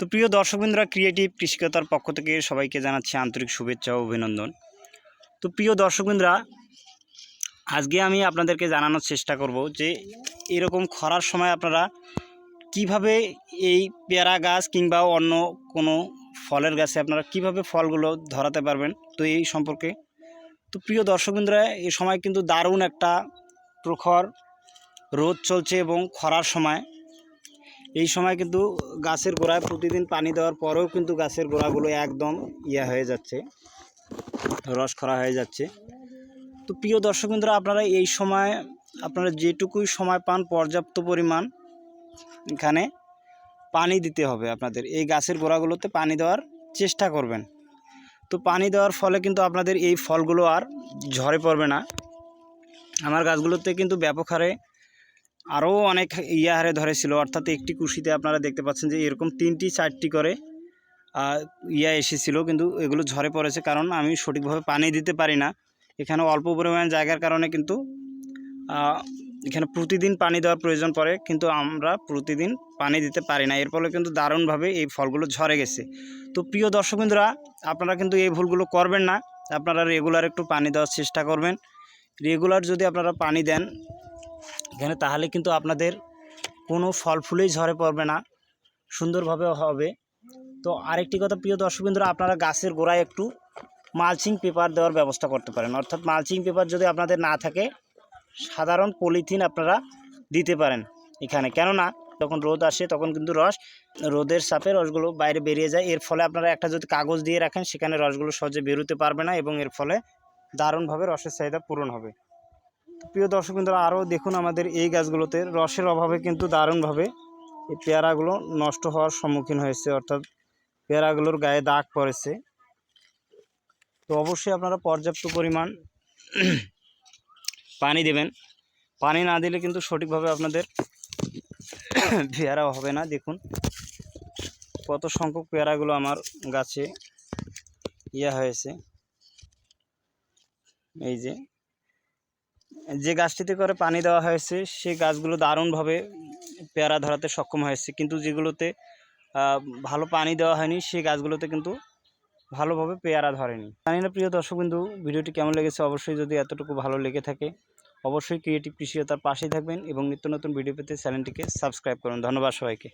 তো প্রিয় দর্শকবৃন্দরা ক্রিয়েটিভ কৃষিকতার পক্ষ থেকে সবাইকে জানাচ্ছি আন্তরিক শুভেচ্ছা ও অভিনন্দন। তো প্রিয় দর্শকবৃন্দরা, আজকে আমি আপনাদেরকে জানানোর চেষ্টা করব যে, এরকম খরার সময় আপনারা কীভাবে এই পেয়ারা গাছ কিংবা অন্য কোনো ফলের গাছে আপনারা কীভাবে ফলগুলো ধরাতে পারবেন, তো এই সম্পর্কে। তো প্রিয় দর্শকবৃন্দরা এই সময় কিন্তু দারুণ একটা প্রখর রোদ চলছে এবং খরার সময় এই সময় কিন্তু গাছের গোড়ায় প্রতিদিন পানি দেওয়ার পরেও কিন্তু গাছের গোড়াগুলো একদম ইয়া হয়ে যাচ্ছে রস খরা হয়ে যাচ্ছে। তো প্রিয় দর্শক বন্ধুরা, আপনারা এই সময়, আপনারা যেটুকুই সময় পান পর্যাপ্ত পরিমাণ এখানে পানি দিতে হবে আপনাদের। এই গাছের গোড়াগুলোতে পানি দেওয়ার চেষ্টা করবেন। তো পানি দেওয়ার ফলে কিন্তু আপনাদের এই ফলগুলো আর ঝরে পড়বে না। আমার গাছগুলোতে কিন্তু ব্যাপক হারে আরও অনেক ইয়া হারে ধরেছিল। অর্থাৎ একটি কুশিতে আপনারা দেখতে পাচ্ছেন যে এরকম তিনটি চারটি করে ইয়া এসেছিল। কিন্তু এগুলো ঝরে পড়েছে কারণ আমি সঠিকভাবে পানি দিতে পারি না। এখানে অল্প পরিমাণ জায়গার কারণে কিন্তু এখানে প্রতিদিন পানি দেওয়ার প্রয়োজন পড়ে। কিন্তু আমরা প্রতিদিন পানি দিতে পারি না। এর ফলে কিন্তু দারুণভাবে এই ফলগুলো ঝরে গেছে। তো প্রিয় দর্শক বন্ধুরা, আপনারা কিন্তু এই ভুলগুলো করবেন না। আপনারা রেগুলার একটু পানি দেওয়ার চেষ্টা করবেন। রেগুলার যদি আপনারা পানি দেন এখানে তাহলে কিন্তু আপনাদের কোনো ফল ফুলেই ঝরে পড়বে না, সুন্দরভাবে হবে। তো আরেকটি কথা, প্রিয় দর্শকবৃন্দরা, আপনারা গাছের গোড়ায় একটু মালচিং পেপার দেওয়ার ব্যবস্থা করতে পারেন। অর্থাৎ মালচিং পেপার যদি আপনাদের না থাকে, সাধারণ পলিথিন আপনারা দিতে পারেন এখানে। কেননা, যখন রোদ আসে, তখন কিন্তু রস, রোদের সাপে রসগুলো বাইরে বেরিয়ে যায়। এর ফলে আপনারা একটা যদি কাগজ দিয়ে রাখেন, সেখানে রসগুলো সহজে বেরোতে পারবে না এবং এর ফলে দারুণভাবে রসের চাহিদা পূরণ হবে। প্রিয় দর্শক বন্ধুরা আরও দেখুন আমাদের এই গাছগুলোতে। রসের অভাবে কিন্তু দারুণভাবে এই পেয়ারাগুলো নষ্ট হওয়ার সম্মুখীন হয়েছে, অর্থাৎ পেয়ারাগুলোর গায়ে দাগ পড়েছে। তো অবশ্যই আপনারা পর্যাপ্ত পরিমাণ পানি দেবেন। পানি না দিলে কিন্তু সঠিকভাবে আপনাদের পেয়ারা হবে না। দেখুন কত সংখ্যক পেয়ারাগুলো আমার গাছে ইয়া হয়েছে। এই যে যে গাছটিতে করে পানি দেওয়া হয়েছে, সেই গাছগুলো দারুণভাবে পেয়ারা ধরাতে সক্ষম হয়েছে। কিন্তু যেগুলোতে ভালো পানি দেওয়া হয়নি, সেই গাছগুলোতে কিন্তু ভালোভাবে পেয়ারা ধরেনি। জানি না প্রিয় দর্শকবিন্দু, ভিডিওটি কেমন লেগেছে? অবশ্যই যদি এতটুকু ভালো লেগে থাকে, অবশ্যই ক্রিয়েটিভ কৃষিও তার পাশেই থাকবেন এবং নিত্য নতুন ভিডিও পেতে চ্যানেলটিকে সাবস্ক্রাইব করুন। ধন্যবাদ সবাইকে।